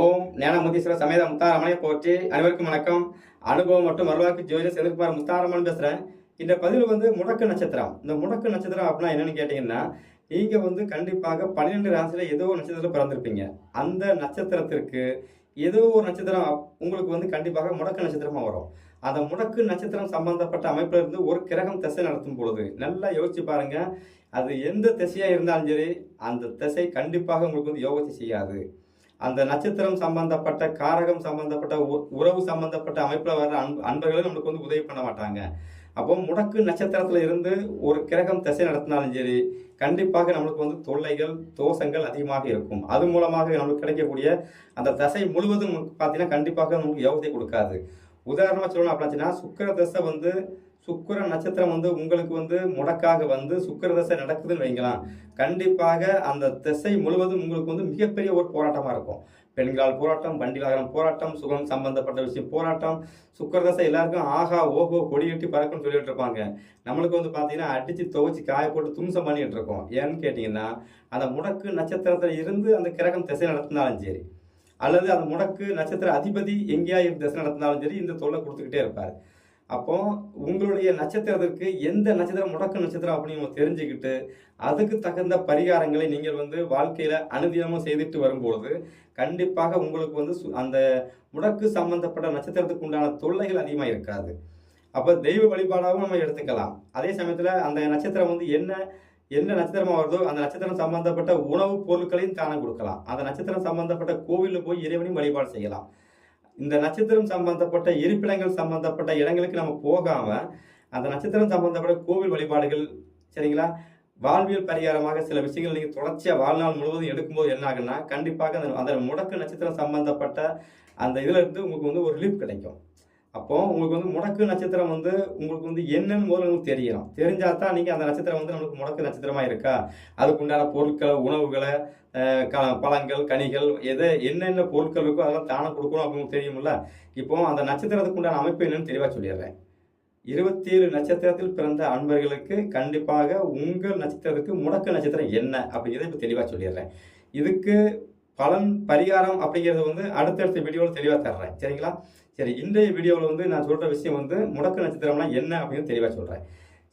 ஓம் ஞானமுதீஸ்வர சமேத முத்தாரமனை போற்றி அனைவருக்கும் வணக்கம். அனுபவம் மற்றும் வரலாற்று ஜோதிட செந்தில்குமார் முத்தாரமன் பேசுகிறேன் இந்த பதிவு வந்து முடக்கு நட்சத்திரம். இந்த முடக்கு நட்சத்திரம் அப்படின்னா என்னன்னு கேட்டிங்கன்னா நீங்கள் வந்து கண்டிப்பாக பன்னிரெண்டு ராசியில் ஏதோ ஒரு நட்சத்திரத்தில் பிறந்திருப்பீங்க. அந்த நட்சத்திரத்திற்கு ஏதோ ஒரு நட்சத்திரம் உங்களுக்கு வந்து கண்டிப்பாக முடக்கு நட்சத்திரமாக வரும். அந்த முடக்கு நட்சத்திரம் சம்பந்தப்பட்ட அமைப்பில் இருந்து ஒரு கிரகம் திசை நடத்தும் பொழுது நல்லா யோசிச்சு பாருங்க. அது எந்த திசையாக இருந்தாலும் சரி அந்த திசை கண்டிப்பாக உங்களுக்கு வந்து யோகத்தை செய்யாது. அந்த நட்சத்திரம் சம்பந்தப்பட்ட காரகம் சம்பந்தப்பட்ட உ- உறவு சம்பந்தப்பட்ட அமைப்பில் வர்ற அன்பு அன்பர்களும் நம்மளுக்கு வந்து உதவி பண்ண மாட்டாங்க. அப்போ முடக்கு நட்சத்திரத்துல இருந்து ஒரு கிரகம் திசை நடத்தினாலும் சரி கண்டிப்பாக நம்மளுக்கு வந்து தொல்லைகள் தோஷங்கள் அதிகமாக இருக்கும். அது மூலமாக நம்மளுக்கு கிடைக்கக்கூடிய அந்த தசை முழுவதும் பார்த்தீங்கன்னா கண்டிப்பாக நமக்கு யோகத்தை கொடுக்காது. உதாரணமாக சொல்லணும் அப்படின்னா சுக்கர தசை வந்து சுக்கர நட்சத்திரம் வந்து உங்களுக்கு வந்து முடக்காக வந்து சுக்கிர தசை நடக்குதுன்னு வைங்களாம் கண்டிப்பாக அந்த திசை முழுவதும் உங்களுக்கு வந்து மிகப்பெரிய ஒரு போராட்டமாக இருக்கும். பெண்களால் போராட்டம் வண்டி வாகனம் போராட்டம் சுகம் சம்பந்தப்பட்ட விஷயம் போராட்டம் சுக்கரதசை எல்லாருக்கும் ஆஹா ஓஹோ கொடியெட்டி பறக்கும்னு சொல்லிட்டு இருப்பாங்க. நம்மளுக்கு வந்து பார்த்தீங்கன்னா அடித்து துவைச்சி காய போட்டு தும்சம் பண்ணிகிட்டு இருக்கோம். ஏன்னு கேட்டிங்கன்னா அந்த முடக்கு நட்சத்திரத்தில் இருந்து அந்த கிரகம் திசை நடத்தினாலும் சரி அல்லது அந்த முடக்கு நட்சத்திர அதிபதி எங்கேயா இருந்து திசை நடத்தினாலும் சரி இந்த தொல்லை கொடுத்துக்கிட்டே இருப்பார். அப்போ உங்களுடைய நட்சத்திரத்திற்கு எந்த நட்சத்திரம் முடக்கு நட்சத்திரம் அப்படின்னு நம்ம தெரிஞ்சுக்கிட்டு அதுக்கு தகுந்த பரிகாரங்களை நீங்கள் வந்து வாழ்க்கையில அனுதினமும் செய்துட்டு வரும்பொழுது கண்டிப்பாக உங்களுக்கு வந்து சு- அந்த முடக்கு சம்பந்தப்பட்ட நட்சத்திரத்துக்கு உண்டான தொல்லைகள் அதிகமாக இருக்காது. அப்போ தெய்வ வழிபாடாகவும் நம்ம எடுத்துக்கலாம். அதே சமயத்தில் அந்த நட்சத்திரம் வந்து என்ன என்ன நட்சத்திரமாக வருதோ அந்த நட்சத்திரம் சம்பந்தப்பட்ட உணவுப் பொருட்களையும் தானம் கொடுக்கலாம். அந்த நட்சத்திரம் சம்பந்தப்பட்ட கோவிலில் போய் இறைவனையும் வழிபாடு செய்யலாம். இந்த நட்சத்திரம் சம்பந்தப்பட்ட இருப்பிடங்கள் சம்பந்தப்பட்ட இடங்களுக்கு நம்ம போகாம அந்த நட்சத்திரம் சம்பந்தப்பட்ட கோவில் வழிபாடுகள் சரிங்களா? வாழ்வியல் பரிகாரமாக சில விஷயங்கள் நீங்கள் தொடர்ச்சியாக வாழ்நாள் முழுவதும் எடுக்கும்போது என்ன ஆகுன்னா கண்டிப்பாக அந்த அந்த முடக்கு நட்சத்திரம் சம்பந்தப்பட்ட அந்த இதுல இருந்து உங்களுக்கு வந்து ஒரு ரிலீஃப் கிடைக்கும். அப்போ உங்களுக்கு வந்து முடக்கு நட்சத்திரம் வந்து உங்களுக்கு வந்து என்னன்னு முதல்ல உங்களுக்கு தெரியலாம் தெரிஞ்சா தான் நீங்கள் அந்த நட்சத்திரம் வந்து நம்மளுக்கு முடக்கு நட்சத்திரமாக இருக்கா? அதுக்கு உண்டான பொருட்களை உணவுகளை க- பழங்கள் கனிகள் எதை என்னென்ன பொருட்கள் இருக்கோ அதெல்லாம் தானம் கொடுக்கணும் அப்படின்னு தெரியும்ல? இப்போ அந்த நட்சத்திரத்துக்கு உண்டான அமைப்பு என்னன்னு தெளிவாக சொல்லிடுறேன். இருபத்தி ஏழு நட்சத்திரத்தில் பிறந்த அன்பர்களுக்கு கண்டிப்பாக உங்கள் நட்சத்திரத்துக்கு முடக்கு நட்சத்திரம் என்ன? அப்படிங்கிறத இப்போ தெளிவாக சொல்லிடுறேன். இதுக்கு பலன் பரிகாரம் அப்படிங்கிறது வந்து அடுத்தடுத்த வீடியோவில் தெளிவாக தர்றேன். சரிங்களா? சரி இன்றைய வீடியோவில் வந்து நான் சொல்கிற விஷயம் வந்து முடக்கு நட்சத்திரம்னா என்ன அப்படின்னு தெளிவாக சொல்கிறேன்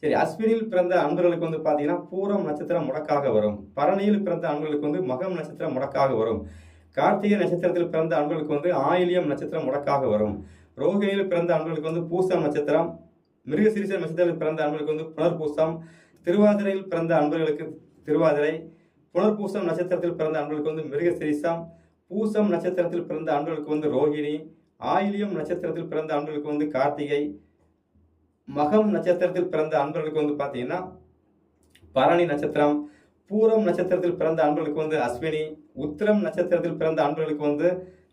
சரி அஸ்வினியில் பிறந்த அன்பர்களுக்கு வந்து பார்த்தீங்கன்னா பூரம் நட்சத்திரம் முடக்காக வரும். பரணியில் பிறந்த அன்பர்களுக்கு வந்து மகம் நட்சத்திரம் முடக்காக வரும். கார்த்திகை நட்சத்திரத்தில் பிறந்த அன்பர்களுக்கு வந்து ஆயிலியம் நட்சத்திரம் முடக்காக வரும். ரோகிணியில் பிறந்த அன்பர்களுக்கு வந்து பூசம் நட்சத்திரம். மிருகசீரிச நட்சத்திரத்தில் பிறந்த அன்பர்களுக்கு வந்து புனர்பூசம். திருவாதிரையில் பிறந்த அன்பர்களுக்கு திருவாதிரை. புனர்பூசம் நட்சத்திரத்தில் பிறந்த அன்பர்களுக்கு வந்து மிருகசிரிசம் பூசம் நட்சத்திரத்தில் பிறந்த அன்பர்களுக்கு வந்து ரோகிணி ஆயிலியம் நட்சத்திரத்தில் பிறந்த அன்பர்களுக்கு வந்து கார்த்திகை மகம் நட்சத்திரத்தில் பிறந்த அன்பர்களுக்கு வந்து பார்த்தீங்கன்னா பரணி நட்சத்திரம் பூரம் நட்சத்திரத்தில் பிறந்த அன்பர்களுக்கு வந்து அஸ்வினி உத்திரம் நட்சத்திரத்தில் பிறந்த அன்பர்களுக்கு வந்து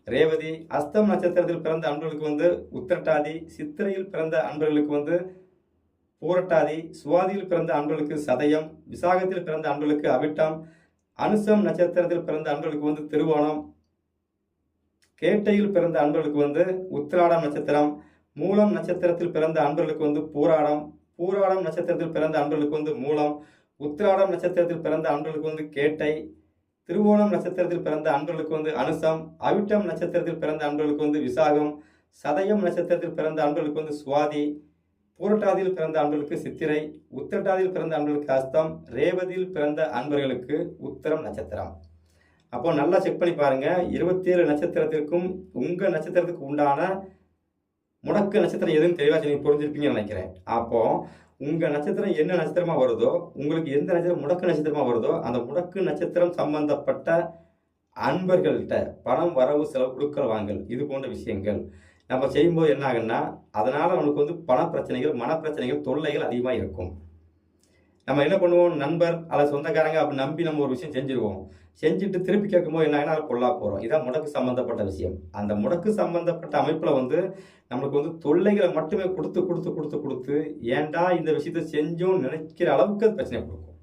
ரேவதி அஸ்தம் நட்சத்திரத்தில் பிறந்த அன்பர்களுக்கு வந்து உத்திரட்டாதி சித்திரையில் பிறந்த அன்பர்களுக்கு வந்து பூரட்டாதி சுவாதியில் பிறந்த அன்பர்களுக்கு சதயம் விசாகத்தில் பிறந்த அன்பர்களுக்கு அவிட்டம் அனுசம் நட்சத்திரத்தில் பிறந்த அன்பர்களுக்கு வந்து திருவோணம். கேட்டையில் பிறந்த அன்பர்களுக்கு வந்து உத்திராடம் நட்சத்திரம். மூலம் நட்சத்திரத்தில் பிறந்த அன்பர்களுக்கு வந்து பூராடம். பூராடம் நட்சத்திரத்தில் பிறந்த அன்பர்களுக்கு வந்து மூலம். உத்திராடம் நட்சத்திரத்தில் பிறந்த அன்பர்களுக்கு வந்து கேட்டை. திருவோணம் நட்சத்திரத்தில் பிறந்த அன்பர்களுக்கு வந்து அனுசம். அவிட்டம் நட்சத்திரத்தில் பிறந்த அன்பர்களுக்கு வந்து விசாகம். சதயம் நட்சத்திரத்தில் பிறந்த அன்பர்களுக்கு வந்து சுவாதி. பூரட்டாதியில் பிறந்த அன்பர்களுக்கு சித்திரை உத்திரட்டாதியில் பிறந்த அன்பர்களுக்கு அஸ்தம் ரேவதியில் பிறந்த அன்பர்களுக்கு உத்தரம் நட்சத்திரம். அப்போ நல்லா செக் பண்ணி பாருங்கள் இருபத்தேழு நட்சத்திரத்திற்கும் உங்கள் நட்சத்திரத்துக்கு உண்டான முடக்கு நட்சத்திரம் எதுன்னு தெளிவாக நீங்கள் புரிஞ்சிருப்பீங்கன்னு நினைக்கிறேன். அப்போது உங்கள் நட்சத்திரம் என்ன நட்சத்திரமாக வருதோ உங்களுக்கு எந்த நட்சத்திரம் முடக்கு நட்சத்திரமாக வருதோ அந்த முடக்கு நட்சத்திரம் சம்பந்தப்பட்ட அன்பர்கள்கிட்ட பணம் வரவு செலவு கொடுக்கல் வாங்கல் இது போன்ற விஷயங்கள். நம்ம செய்யும்போது என்ன ஆகுன்னா அதனால் அவனுக்கு வந்து பண பிரச்சனைகள் மன பிரச்சனைகள் தொல்லைகள் அதிகமாக இருக்கும். நம்ம என்ன பண்ணுவோம்? நண்பர் அல்லது சொந்தக்காரங்க அப்படி நம்பி நம்ம ஒரு விஷயம் செஞ்சுருவோம். செஞ்சுட்டு திருப்பி கேட்கும்போது என்ன ஆகுனா கொள்ளா போகிறோம் இதான் முடக்கு சம்மந்தப்பட்ட விஷயம். அந்த முடக்கு சம்மந்தப்பட்ட அமைப்பில் வந்து நம்மளுக்கு வந்து தொல்லைகளை மட்டுமே கொடுத்து கொடுத்து கொடுத்து கொடுத்து ஏன்டா இந்த விஷயத்தை செஞ்சோம்னு நினைக்கிற அளவுக்கு அது பிரச்சனை கொடுக்கும்.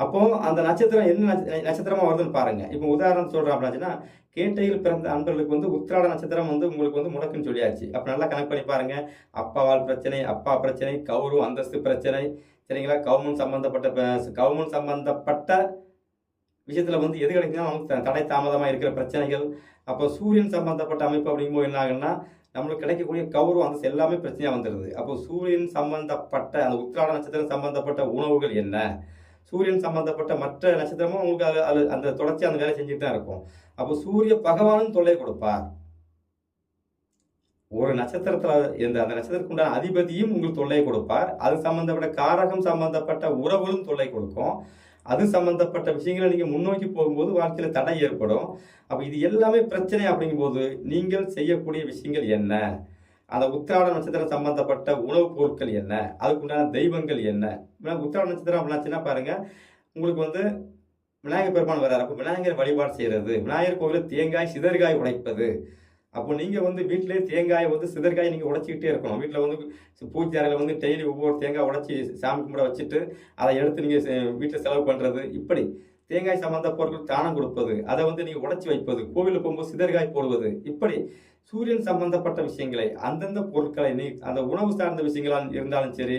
அப்போ அந்த நட்சத்திரம் என்ன நட்ச- நட்சத்திரமா வருதுன்னு பாருங்க. இப்போ உதாரணம் சொல்றேன் அப்படின்னாச்சுன்னா கேட்டையில் பிறந்த அன்பர்களுக்கு வந்து உத்திராட நட்சத்திரம் வந்து உங்களுக்கு வந்து முடக்குன்னு சொல்லியாச்சு. அப்போ நல்லா கணக்கு பண்ணி பாருங்க. அப்பாவால் பிரச்சனை அப்பா பிரச்சனை கௌரவ அந்தஸ்து பிரச்சனை சரிங்களா? கவுமன் சம்பந்தப்பட்ட ப- கவுமன் சம்பந்தப்பட்ட விஷயத்தில் வந்து எது கிடைக்குன்னா நமக்கு த- தடை தாமதமாக இருக்கிற பிரச்சனைகள். அப்போ சூரியன் சம்பந்தப்பட்ட அமைப்பு அப்படிங்கும்போது என்ன ஆகுன்னா நம்மளுக்கு கிடைக்கக்கூடிய கௌரவம் அந்த எல்லாமே பிரச்சனையாக வந்துடுது. அப்போ சூரியன் சம்பந்தப்பட்ட அந்த உத்திராட நட்சத்திரம் சம்பந்தப்பட்ட உணவுகள் என்ன? சூரியன் சம்பந்தப்பட்ட மற்ற நட்சத்திரமும் உங்களுக்கு அது அது அந்த தொடர்ச்சி அந்த வேலை செஞ்சுட்டு தான் இருக்கும். அப்போ சூரிய பகவானும் தொல்லை கொடுப்பார். ஒரு நட்சத்திரத்தில் இந்த அந்த நட்சத்திரத்துக்கு உண்டான அதிபதியும் உங்களுக்கு தொல்லை கொடுப்பார். அது சம்பந்தப்பட்ட காரகம் சம்பந்தப்பட்ட உறவுகளும் தொல்லை கொடுக்கும். அது சம்பந்தப்பட்ட விஷயங்களை நீங்கள் முன்னோக்கி போகும்போது வாழ்க்கையில் தடை ஏற்படும். அப்போ இது எல்லாமே பிரச்சனை அப்படிங்கும்போது நீங்கள் செய்யக்கூடிய விஷயங்கள் என்ன? அந்த உத்திராட நட்சத்திரம் சம்பந்தப்பட்ட உணவுப் பொருட்கள் என்ன? அதுக்கு உண்டான தெய்வங்கள் என்ன? உத்திராட நட்சத்திரம் அப்படின்னாச்சுன்னா பாருங்க உங்களுக்கு வந்து விநாயகர் பெருமான் வர்றாரு. அப்போ விநாயகர் வழிபாடு செய்கிறது விநாயகர் கோவிலில் தேங்காய் சிதற்காய் உடைப்பது. அப்போ நீங்கள் வந்து வீட்டிலே தேங்காயை வந்து சிதற்காய் நீங்கள் உடைச்சிக்கிட்டே இருக்கணும். வீட்டில் வந்து பூஜை அறையில் வந்து டெய்லி ஒவ்வொரு தேங்காய் உடைச்சி சாமி கும்பிட வச்சுட்டு அதை எடுத்து நீங்கள் வீட்டில் செலவு பண்ணுறது இப்படி தேங்காய் சம்பந்த பொருட்கள் தானம் கொடுப்பது அதை வந்து நீங்கள் உடைச்சி வைப்பது கோவிலுக்கு போகும்போது சிதற்காய் போடுவது இப்படி சூரியன் சம்பந்தப்பட்ட விஷயங்களை அந்தந்த பொருட்களை நீ அந்த உணவு சார்ந்த விஷயங்களாக இருந்தாலும் சரி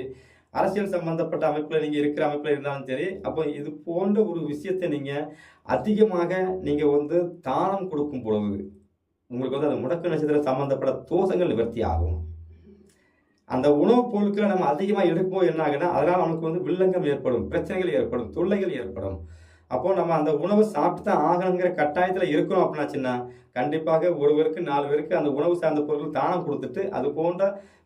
அரசியல் சம்பந்தப்பட்ட அமைப்பில் நீங்கள் இருக்கிற அமைப்பில் இருந்தாலும் சரி அப்போ இது போன்ற ஒரு விஷயத்தை நீங்கள் அதிகமாக நீங்கள் வந்து தானம் கொடுக்கும் பொழுது உங்களுக்கு வந்து அந்த முடக்கு நட்சத்திரம் சம்பந்தப்பட்ட தோஷங்கள் நிவர்த்தி ஆகும். அந்த உணவுப் பொருட்களை நம்ம அதிகமாக எடுக்கும்போது என்ன ஆகுன்னா அதனால் நமக்கு வந்து வில்லங்கம் ஏற்படும் பிரச்சனைகள் ஏற்படும் தொல்லைகள் ஏற்படும். அப்போது நம்ம அந்த உணவை சாப்பிட்டு தான் ஆகணுங்கிற கட்டாயத்தில் இருக்கணும் அப்படின்னாச்சுன்னா கண்டிப்பாக ஒருவருக்கு நாலு பேருக்கு அந்த உணவு சார்ந்த பொருட்கள் தானம் கொடுத்துட்டு அது போன்ற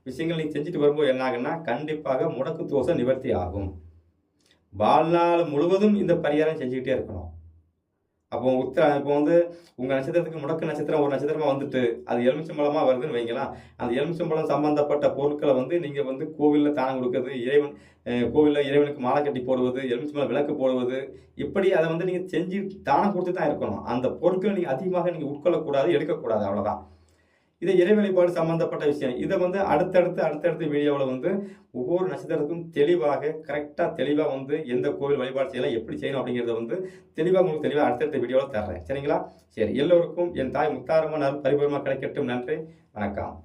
விஷயங்கள் நீங்கள் செஞ்சுட்டு வரும்போது என்ன ஆகுன்னா கண்டிப்பாக முடக்கு தோசை நிவர்த்தி ஆகும். வாழ்நாள் முழுவதும் இந்த பரிகாரம் செஞ்சுக்கிட்டே இருக்கணும். அப்போ உத்திர இப்போ வந்து உங்கள் நட்சத்திரத்துக்கு முடக்க நட்சத்திரம் ஒரு நட்சத்திரமாக வந்துட்டு அது எலுமிச்சம்பழமாக வருதுன்னு வைங்களா அந்த எலுமிச்சம்பழம் சம்பந்தப்பட்ட பொருட்களை வந்து நீங்கள் வந்து கோவிலில் தானம் கொடுக்கறது இறைவன் கோவிலில் இறைவனுக்கு மாலை கட்டி போடுவது எலுமிச்சம்பழம் விளக்கு போடுவது இப்படி அதை வந்து நீங்கள் செஞ்சு தானம் கொடுத்து தான் இருக்கணும். அந்த பொருட்களை நீங்கள் அதிகமாக நீங்கள் உட்கொள்ளக்கூடாது எடுக்கக்கூடாது அவ்வளோதான் இது இறைவெளிப்பாடு சம்மந்தப்பட்ட சம்பந்தப்பட்ட விஷயம். இதை வந்து அடுத்தடுத்து அடுத்தடுத்த வீடியோவில் வந்து ஒவ்வொரு நட்சத்திரத்துக்கும் தெளிவாக கரெக்டாக தெளிவாக வந்து எந்த கோவில் வழிபாடு செய்யலாம் எப்படி செய்யணும் அப்படிங்கிறத வந்து தெளிவாக உங்களுக்கு தெளிவாக அடுத்தடுத்த வீடியோவில் தர்றேன். சரிங்களா? சரி எல்லோருக்கும் என் தாய் முத்தாரமான பரிபூர்ணமாக கிடைக்கட்டும். நன்றி. வணக்கம்.